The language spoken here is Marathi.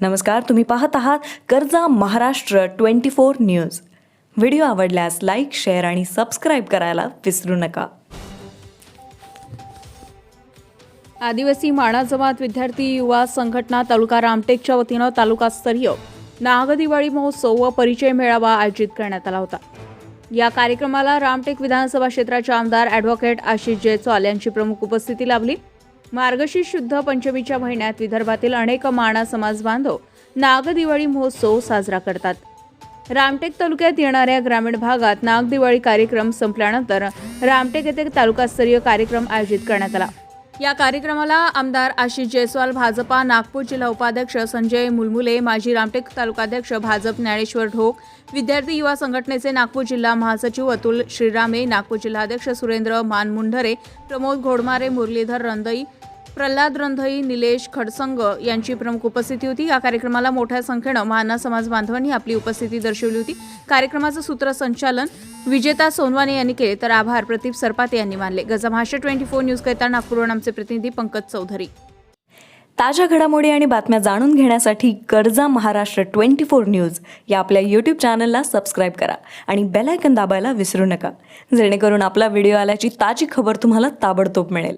नमस्कार तुम्ही पाहत आहात कर्जा Maharashtra twenty four news. Video आवडल्यास लाईक शेअर आणि सबस्क्राईब करायला विसरू नका. आदिवासी माणा जमात विद्यार्थी युवा संघटना तालुका रामटेकच्या वतीनं तालुकास्तरीय नागदिवाळी महोत्सव व परिचय मेळावा आयोजित करण्यात आला होता. या कार्यक्रमाला रामटेक विधानसभा क्षेत्राचे आमदार ॲडव्होकेट आशिष जयस्वाल यांची प्रमुख उपस्थिती लाभली. मार्गशीर्ष शुद्ध पंचमीच्या महिन्यात विदर्भातील अनेक माणा समाज बांधव नागदिवाळी महोत्सव साजरा करतात. रामटेक तालुक्यात येणाऱ्या ग्रामीण भागात नागदिवाळी कार्यक्रम संपल्यानंतर रामटेक येथे तालुकास्तरीय कार्यक्रम आयोजित करण्यात आला. या कार्यक्रमाला आमदार आशिष जयस्वाल भाजपा नागपूर जिल्हा उपाध्यक्ष संजय मुलमुले माजी रामटेक तालुकाध्यक्ष भाजप ज्ञानेश्वर ढोक विद्यार्थी युवा संघटनेचे नागपूर जिल्हा महासचिव अतुल श्रीरामे नागपूर जिल्हाध्यक्ष सुरेंद्र मानमुंढरे प्रमोद घोडमारे मुरलीधर रंदई प्रल्हाद रंधई निलेश खडसंग यांची प्रमुख उपस्थिती होती. या कार्यक्रमाला मोठ्या संख्येनं माना समाज बांधवांनी आपली उपस्थिती दर्शवली होती. कार्यक्रमाचं सूत्रसंचालन विजेता सोनवाने यांनी केले तर आभार प्रदीप सरपाते यांनी मानले. गजमहाराष्ट्र ट्वेंटी फोर न्यूज करता नागपूरहून आमचे प्रतिनिधी पंकज चौधरी. ताज्या घडामोडी आणि बातम्या जाणून घेण्यासाठी कर्जा महाराष्ट्र ट्वेंटी फोर न्यूज या आपल्या यूट्यूब चॅनलला सबस्क्राईब करा आणि बेल आयकन दाबायला विसरू नका. जेणेकरून आपला व्हिडिओ आल्याची ताजी खबर तुम्हाला ताबडतोब मिळेल.